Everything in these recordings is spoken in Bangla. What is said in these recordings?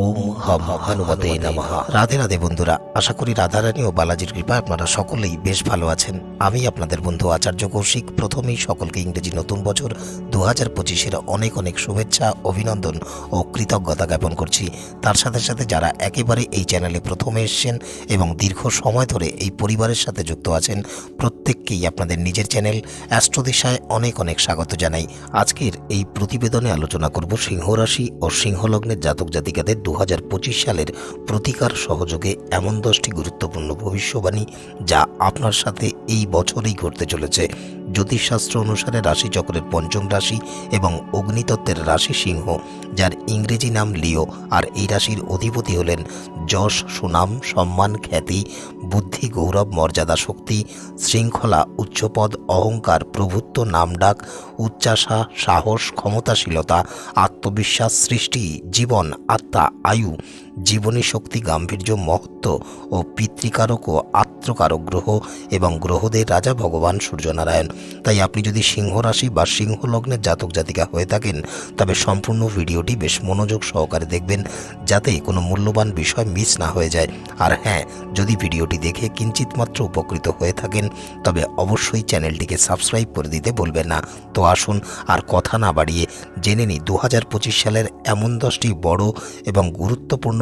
ওম হম হনুমতে নমঃ। রাধে রাধে বন্ধুরা, আশা করি রাধারানী ও বালাজির কৃপায় আপনারা সকলেই বেশ ভালো আছেন। আমি আপনাদের বন্ধু আচার্য কৌশিক, প্রথমেই সকলকে ইংরেজি নতুন বছর দু হাজার পঁচিশের অনেক অনেক শুভেচ্ছা, অভিনন্দন ও কৃতজ্ঞতা জ্ঞাপন করছি। তার সাথে সাথে যারা একেবারে এই চ্যানেলে প্রথমে এসছেন এবং দীর্ঘ সময় ধরে এই পরিবারের সাথে যুক্ত আছেন, প্রত্যেককেই আপনাদের নিজের চ্যানেল অ্যাস্ট্রোদিশায় অনেক অনেক স্বাগত জানাই। আজকের এই প্রতিবেদনে আলোচনা করব সিংহ রাশি ও সিংহলগ্নের জাতক জাতিকাদের দু হাজার পঁচিশ সালের প্রতিকার সহযোগে এমন দশটি গুরুত্বপূর্ণ ভবিষ্যবাণী যা আপনার সাথে এই বছরেই ঘটতে চলেছে। জ্যোতিষশাস্ত্র অনুসারে রাশিচক্রের পঞ্চম রাশি এবং অগ্নিতত্ত্বের রাশি সিংহ, যার ইংরেজি নাম লিও, আর এই রাশির অধিপতি হলেন যশ, সুনাম, সম্মান, খ্যাতি, বুদ্ধি, গৌরব, মর্যাদা, শক্তি, শৃঙ্খলা, উচ্চপদ, অহংকার, প্রভুত্ব, নামডাক উচ্চাসা সাহস, ক্ষমতাশীলতা, আত্মবিশ্বাস, সৃষ্টি, জীবন, আত্মা, আয়ু জীবনী শক্তি, গাম্ভীর্য, মহত্ব ও পিতৃকারক ও আত্মকারক গ্রহ এবং গ্রহদের রাজা ভগবান সূর্যনারায়ণ। তাই আপনি যদি সিংহ রাশি বা সিংহ লগ্নের জাতক জাতিকা হয়ে থাকেন, তবে সম্পূর্ণ ভিডিওটি বেশ মনোযোগ সহকারে দেখবেন, যাতে কোনো মূল্যবান বিষয় মিস না হয়ে যায়। আর হ্যাঁ যদি ভিডিওটি দেখে কিঞ্চিত মাত্র উপকৃত হয়ে থাকেন, তবে অবশ্যই চ্যানেলটিকে সাবস্ক্রাইব করে দিতে বলবেন না। তো আসুন আর কথা না বাড়িয়ে জেনে নিই দু হাজার পঁচিশ সালের এমন দশটি বড় এবং গুরুত্বপূর্ণ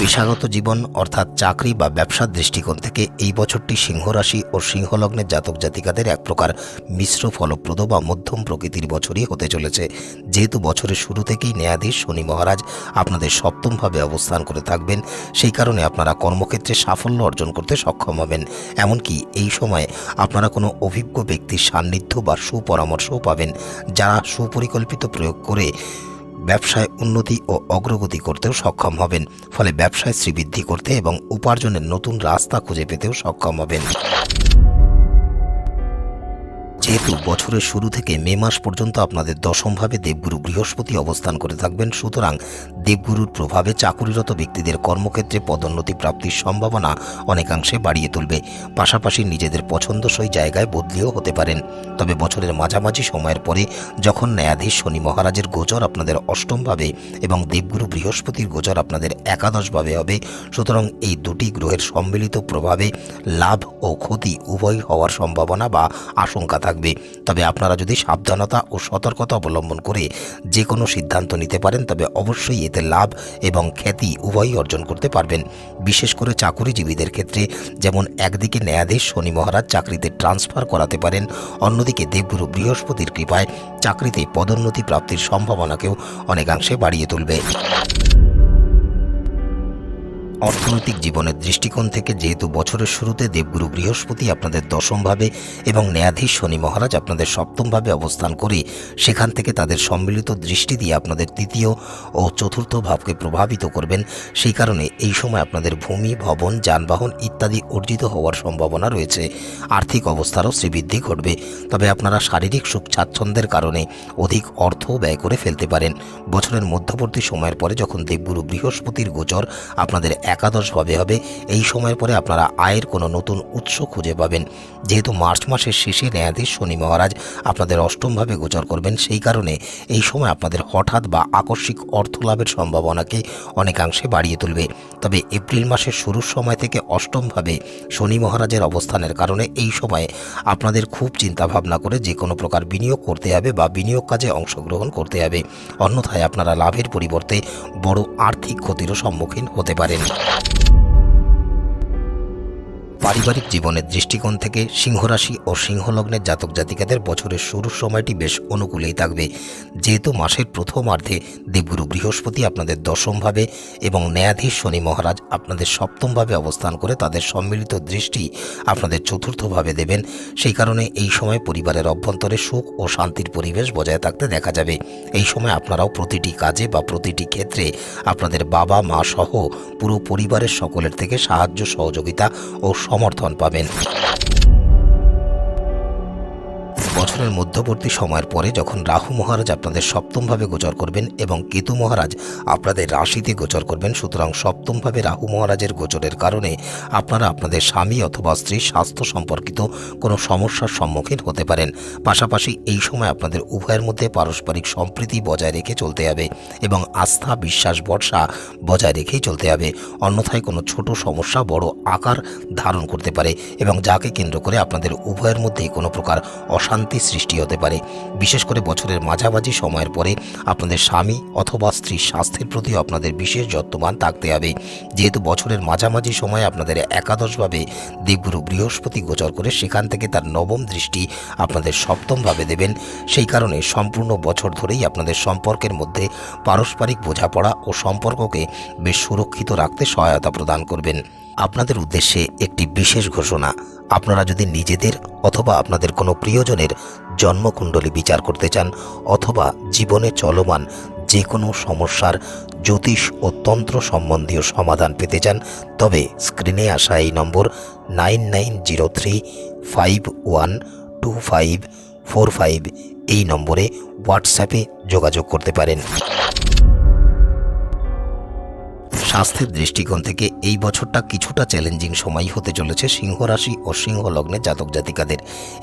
পেশাগত জীবন অর্থাৎ চাকরি বা ব্যবসার দৃষ্টিকোণ থেকে এই বছরটি সিংহ রাশি ও সিংহলগ্নের জাতক জাতিকাদের এক প্রকার মিশ্র, ফলপ্রদ বা মধ্যম প্রকৃতির বছরই হতে চলেছে। যেহেতু বছরের শুরু থেকেই ন্যায়াধীশ শনি মহারাজ আপনাদের সপ্তমভাবে অবস্থান করে থাকবেন, সেই কারণে আপনারা কর্মক্ষেত্রে সাফল্য অর্জন করতে সক্ষম হবেন। এমনকি এই সময়ে আপনারা কোনো অভিজ্ঞ ব্যক্তির সান্নিধ্য বা সুপরামর্শও পাবেন, যারা সুপরিকল্পিত প্রয়োগ করে ব্যবসায় উন্নতি ও অগ্রগতি করতেও সক্ষম হবেন। ফলে ব্যবসায় শ্রীবৃদ্ধি করতে এবং উপার্জনের নতুন রাস্তা খুঁজে পেতেও সক্ষম হবেন। যেহেতু বছরের শুরু থেকে মে মাস পর্যন্ত আপনাদের দশমভাবে দেবগুরু বৃহস্পতি অবস্থান করে থাকবেন, সুতরাং দেবগুরুর প্রভাবে চাকুরিরত ব্যক্তিদের কর্মক্ষেত্রে পদোন্নতি প্রাপ্তির সম্ভাবনা অনেকাংশে বাড়িয়ে তুলবে। পাশাপাশি নিজেদের পছন্দসই জায়গায় বদলিও হতে পারেন। তবে বছরের মাঝামাঝি সময়ের পরে যখন ন্যায়াধীশ শনি মহারাজের গোচর আপনাদের অষ্টমভাবে এবং দেবগুরু বৃহস্পতির গোচর আপনাদের একাদশভাবে হবে, সুতরাং এই দুটি গ্রহের সম্মিলিত প্রভাবে লাভ ও ক্ষতি উভয় হওয়ার সম্ভাবনা বা আশঙ্কা থাকবে। তবে আপনারা যদি সাবধানতা ও সতর্কতা অবলম্বন করে যে কোনো সিদ্ধান্ত নিতে পারেন, তবে অবশ্যই এতে লাভ এবং খ্যাতি উভয়ই অর্জন করতে পারবেন। বিশেষ করে চাকুরিজীবীদের ক্ষেত্রে যেমন একদিকে ন্যায়াধীশ শনি মহারাজ চাকরিতে ট্রান্সফার করাতে পারেন, অন্যদিকে দেবগুরু বৃহস্পতির কৃপায় চাকরিতে পদোন্নতি প্রাপ্তির সম্ভাবনাকেও অনেকাংশে বাড়িয়ে তুলবে। অর্থনৈতিক জীবনের দৃষ্টিকোণ থেকে যেহেতু বছরের শুরুতে দেবগুরু বৃহস্পতি আপনাদের দশমভাবে এবং ন্যায়াধীশ শনি মহারাজ আপনাদের সপ্তমভাবে অবস্থান করে সেখান থেকে তাদের সম্মিলিত দৃষ্টি দিয়ে আপনাদের তৃতীয় ও চতুর্থ ভাবকে প্রভাবিত করবেন, সেই কারণে এই সময় আপনাদের ভূমি, ভবন, যানবাহন ইত্যাদি অর্জিত হওয়ার সম্ভাবনা রয়েছে। আর্থিক অবস্থারও শ্রীবৃদ্ধি ঘটবে, তবে আপনারা শারীরিক সুখ স্বাচ্ছন্দ্যের কারণে অধিক অর্থ ব্যয় করে ফেলতে পারেন। বছরের মধ্যবর্তী সময়ের পরে যখন দেবগুরু বৃহস্পতির গোচর আপনাদের একাদশভাবে হবে? এই সময়ের পরে আপনারা আয়ের কোনো নতুন উৎস খুঁজে পাবেন। যেহেতু মার্চ মাসের শেষে ন্যায়াধীশ শনি মহারাজ আপনাদের অষ্টমভাবে গোচর করবেন, সেই কারণে এই সময় আপনাদের হঠাৎ বা আকস্মিক অর্থ লাভের সম্ভাবনাকে অনেকাংশে বাড়িয়ে তুলবে। তবে এপ্রিল মাসের শুরুর সময় থেকে অষ্টমভাবে শনি মহারাজের অবস্থানের কারণে এই সময়ে আপনাদের খুব চিন্তা ভাবনা করে যে কোনো প্রকার বিনিয়োগ করতে হবে বা বিনিয়োগ কাজে অংশগ্রহণ করতে হবে। অন্যথায় আপনারা লাভের পরিবর্তে বড় আর্থিক ক্ষতিরও সম্মুখীন হতে পারেন। you পারিবারিক জীবনের দৃষ্টিকোণ থেকে সিংহরাশি ও সিংহলগ্নের জাতক জাতিকাদের বছরের শুরুর সময়টি বেশ অনুকূলেই থাকবে। যেহেতু মাসের প্রথমার্ধে দেবগুরু বৃহস্পতি আপনাদের দশমভাবে এবং ন্যায়াধীশ শনি মহারাজ আপনাদের সপ্তমভাবে অবস্থান করে তাদের সম্মিলিত দৃষ্টি আপনাদের চতুর্থভাবে দেবেন। সেই কারণে এই সময় পরিবারের অভ্যন্তরে সুখ ও শান্তির পরিবেশ বজায় থাকতে দেখা যাবে। এই সময় আপনারাও প্রতিটি কাজে বা প্রতিটি ক্ষেত্রে আপনাদের বাবা, মা সহ পুরো পরিবারের সকলের থেকে সাহায্য, সহযোগিতা ও সমর্থন পাবেন। বছরের মধ্যবর্তী সময়ের পরে যখন রাহু মহারাজ আপনাদের সপ্তমভাবে গোচর করবেন এবং কেতু মহারাজ আপনাদের রাশিতে গোচর করবেন, সুতরাং সপ্তমভাবে রাহু মহারাজের গোচরের কারণে আপনারা আপনাদের স্বামী অথবা স্ত্রীর স্বাস্থ্য সম্পর্কিত কোনো সমস্যার সম্মুখীন হতে পারেন। পাশাপাশি এই সময় আপনাদের উভয়ের মধ্যে পারস্পরিক সম্প্রীতি বজায় রেখে চলতে হবে এবং আস্থা, বিশ্বাস, ভরসা বজায় রেখেই চলতে হবে। অন্যথায় কোনো ছোট সমস্যা বড় আকার ধারণ করতে পারে এবং যাকে কেন্দ্র করে আপনাদের উভয়ের মধ্যেই কোনো প্রকার অশান্তি সৃষ্টি হতে পারে। বিশেষ করে বছরের মাঝামাঝি সময়ের পরে আপনাদের স্বামী অথবা স্ত্রীর স্বাস্থ্যের প্রতি আপনাদের বিশেষ যত্নবান থাকতে হবে। যেহেতু বছরের মাঝামাঝি সময়ে আপনাদের একাদশভাবে দেবগুরু বৃহস্পতি গোচর করে সেখান থেকে তার নবম দৃষ্টি আপনাদের সপ্তমভাবে দেবেন। সেই কারণে সম্পূর্ণ বছর ধরেই আপনাদের সম্পর্কের মধ্যে পারস্পরিক বোঝাপড়া ও সম্পর্ককে বেশ সুরক্ষিত রাখতে সহায়তা প্রদান করবেন। আপনাদের উদ্দেশ্যে একটি বিশেষ ঘোষণা। আপনারা যদি নিজেদের অথবা আপনাদের কোনো প্রিয়জনের জন্মকুণ্ডলী বিচার করতে চান অথবা জীবনে চলমান যে কোনো সমস্যার জ্যোতিষ ও তন্ত্র সম্বন্ধীয় সমাধান পেতে চান, তবে স্ক্রিনে আসা এই number nine nine zero three five one two five four five এই নম্বরে হোয়াটসঅ্যাপে যোগাযোগ করতে পারেন। স্বাস্থ্যের দৃষ্টিকোণ থেকে এই বছরটা কিছুটা চ্যালেঞ্জিং সময় হতে চলেছে সিংহ রাশি ও সিংহ লগ্নের জাতক জাতিকাদের।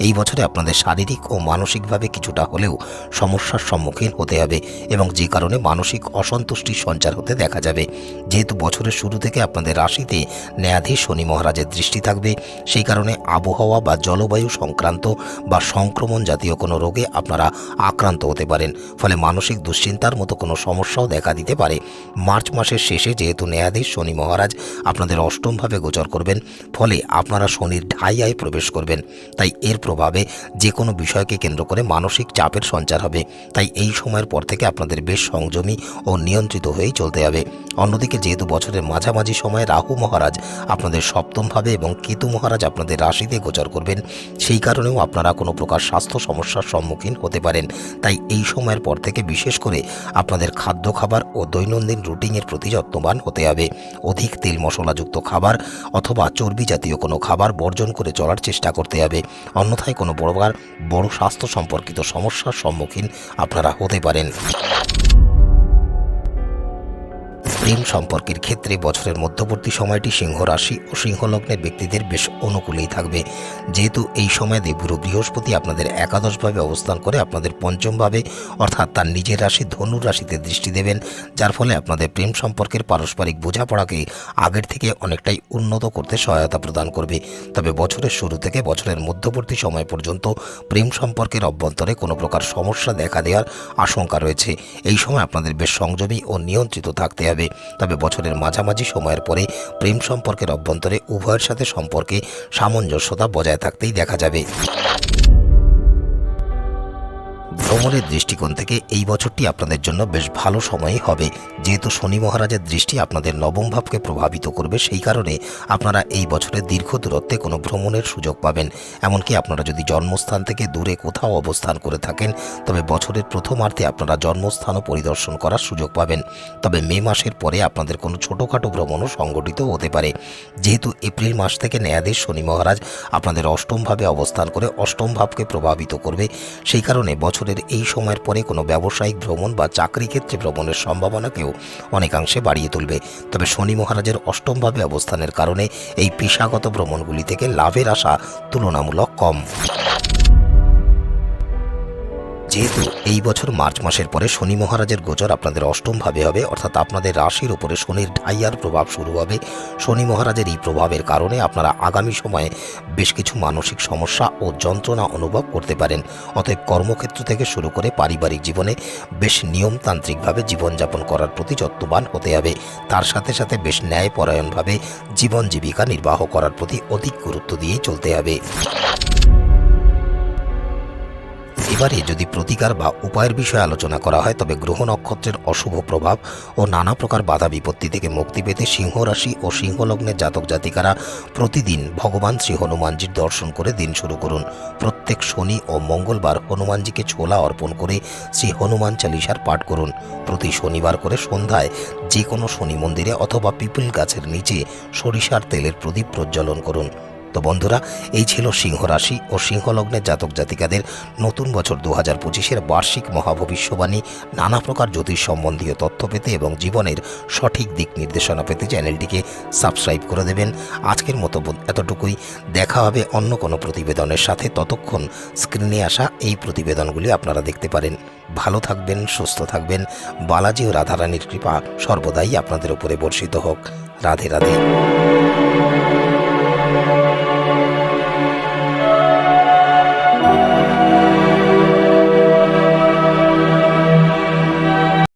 এই বছরে আপনাদের শারীরিক ও মানসিকভাবে কিছুটা হলেও সমস্যার সম্মুখীন হতে হবে এবং যে কারণে মানসিক অসন্তুষ্টির সঞ্চার হতে দেখা যাবে। যেহেতু বছরের শুরু থেকে আপনাদের রাশিতে ন্যায়াধীশ শনি মহারাজের দৃষ্টি থাকবে, সেই কারণে আবহাওয়া বা জলবায়ু সংক্রান্ত বা সংক্রমণ জাতীয় কোনো রোগে আপনারা আক্রান্ত হতে পারেন। ফলে মানসিক দুশ্চিন্তার মতো কোনো সমস্যাও দেখা দিতে পারে। মার্চ মাসের শেষে যেহেতু ন্যায়াধীশ শনি মহারাজ আপনাদের অষ্টমভাবে গোচর করবেন, ফলে আপনারা শনির ঢাইয়ায় প্রবেশ করবেন। তাই এর প্রভাবে যে কোনো বিষয়কে কেন্দ্র করে মানসিক চাপের সঞ্চার হবে। তাই এই সময়ের পর থেকে আপনাদের বেশ সংযমী ও নিয়ন্ত্রিত হয়েই চলতে হবে। অন্যদিকে যেহেতু বছরের মাঝামাঝি সময়ে রাহু মহারাজ আপনাদের সপ্তমভাবে এবং কেতু মহারাজ আপনাদের রাশিতে গোচর করবেন, সেই কারণেও আপনারা কোনো প্রকার স্বাস্থ্য সমস্যার সম্মুখীন হতে পারেন। তাই এই সময়ের পর থেকে বিশেষ করে আপনাদের খাদ্য খাবার ও দৈনন্দিন রুটিনের প্রতি যত্নবান হতে হবে। অধিক তেল মশলাযুক্ত খাবার অথবা চর্বি জাতীয় কোনো খাবার বর্জন করে চলার চেষ্টা করতে হবে। অন্যথায় কোনো বড়বার বড় স্বাস্থ্য সম্পর্কিত সমস্যার সম্মুখীন আপনারা হতে পারেন। প্রেম সম্পর্কের ক্ষেত্রে বছরের মধ্যবর্তী সময়টি সিংহ রাশি ও সিংহলগ্নের ব্যক্তিদের বেশ অনুকূলেই থাকবে। যেহেতু এই সময় দেবগুরু বৃহস্পতি আপনাদের একাদশভাবে অবস্থান করে আপনাদের পঞ্চমভাবে, অর্থাৎ তার নিজের রাশি ধনুর রাশিতে দৃষ্টি দেবেন, যার ফলে আপনাদের প্রেম সম্পর্কের পারস্পরিক বোঝাপড়াকে আগের থেকে অনেকটাই উন্নত করতে সহায়তা প্রদান করবে। তবে বছরের শুরু থেকে বছরের মধ্যবর্তী সময় পর্যন্ত প্রেম সম্পর্কের অভ্যন্তরে কোনো প্রকার সমস্যা দেখা দেওয়ার আশঙ্কা রয়েছে। এই সময় আপনাদের বেশ সংযমী ও নিয়ন্ত্রিত থাকতে হবে। তবে বছরের মাঝামাঝি সময়ের পরে প্রেম সম্পর্কের অভ্যন্তরে উভয়ের সাথে সম্পর্কে সামঞ্জস্যতা বজায় থাকতেই দেখা যাবে। ভ্রমণের দৃষ্টিকোণ থেকে এই বছরটি আপনাদের জন্য বেশ ভালো সময়ই হবে। যেহেতু শনি মহারাজের দৃষ্টি আপনাদের নবম ভাবকে প্রভাবিত করবে, সেই কারণে আপনারা এই বছরের দীর্ঘ দূরত্বে কোনো ভ্রমণের সুযোগ পাবেন। এমনকি আপনারা যদি জন্মস্থান থেকে দূরে কোথাও অবস্থান করে থাকেন, তবে বছরের প্রথমার্ধে আপনারা জন্মস্থানও পরিদর্শন করার সুযোগ পাবেন। তবে মে মাসের পরে আপনাদের কোনো ছোটোখাটো ভ্রমণও সংগঠিত হতে পারে। যেহেতু এপ্রিল মাস থেকে ন্যায়াধীশ শনি মহারাজ আপনাদের অষ্টমভাবে অবস্থান করে অষ্টম ভাবকে প্রভাবিত করবে, সেই কারণে বছরের এই সময়ের পরে কোনো ব্যবসায়িক ভ্রমণ বা চাকরি ক্ষেত্রে ভ্রমণের সম্ভাবনাকেও অনেকাংশে বাড়িয়ে তুলবে। তবে শনি মহারাজের অষ্টমভাবে অবস্থানের কারণে এই পেশাগত ভ্রমণগুলি থেকে লাভের আশা তুলনামূলক কম। যেহেতু এই বছর মার্চ মাসের পরে শনি মহারাজের গোচর আপনাদের অষ্টম ভাবে হবে, অর্থাৎ আপনাদের রাশির উপরে শনির ঢাইয়ার প্রভাব শুরু হবে। শনি মহারাজের এই প্রভাবের কারণে আপনারা আগামী সময়ে বেশ কিছু মানসিক সমস্যা ও যন্ত্রণা অনুভব করতে পারেন। অতএব কর্মক্ষেত্র থেকে শুরু করে পারিবারিক জীবনে বেশ নিয়মতান্ত্রিকভাবে জীবনযাপন করার প্রতি যত্নবান হতে হবে। তার সাথে সাথে বেশ ন্যায়পরায়ণভাবে জীবন জীবিকা নির্বাহ করার প্রতি অধিক গুরুত্ব দিয়ে চলতে হবে। এবারে যদি প্রতিকার বা উপায়ের বিষয়ে আলোচনা করা হয়, তবে গ্রহ নক্ষত্রের অশুভ প্রভাব ও নানা প্রকার বাধা বিপত্তি থেকে মুক্তি পেতে সিংহ রাশি ও সিংহ লগ্নের জাতক জাতিকারা প্রতিদিন ভগবান শ্রী হনুমানজির দর্শন করে দিন শুরু করুন। প্রত্যেক শনি ও মঙ্গলবার হনুমানজিকে ছোলা অর্পণ করে শ্রী হনুমান চালিসার পাঠ করুন। প্রতি শনিবার করে সন্ধ্যায় যে কোনো শনি মন্দিরে অথবা পিপল গাছের নিচে সরিষার তেলের প্রদীপ প্রজ্বলন করুন। তো বন্ধুরা, এই ছিল সিংহ রাশি ও সিংহলগ্নের জাতক জাতিকাদের নতুন বছর দু হাজার পঁচিশের বার্ষিক মহাভবিষ্যবাণী। নানা প্রকার জ্যোতিষ সম্বন্ধীয় তথ্য পেতে এবং জীবনের সঠিক দিক নির্দেশনা পেতে চ্যানেলটিকে সাবস্ক্রাইব করে দেবেন। আজকের মতো এতটুকুই। দেখা হবে অন্য কোনো প্রতিবেদনের সাথে। ততক্ষণ স্ক্রিনে আসা এই প্রতিবেদনগুলি আপনারা দেখতে পারেন। ভালো থাকবেন, সুস্থ থাকবেন। বালাজি ও রাধারানীর কৃপা সর্বদাই আপনাদের উপরে বর্ষিত হোক। রাধে রাধে।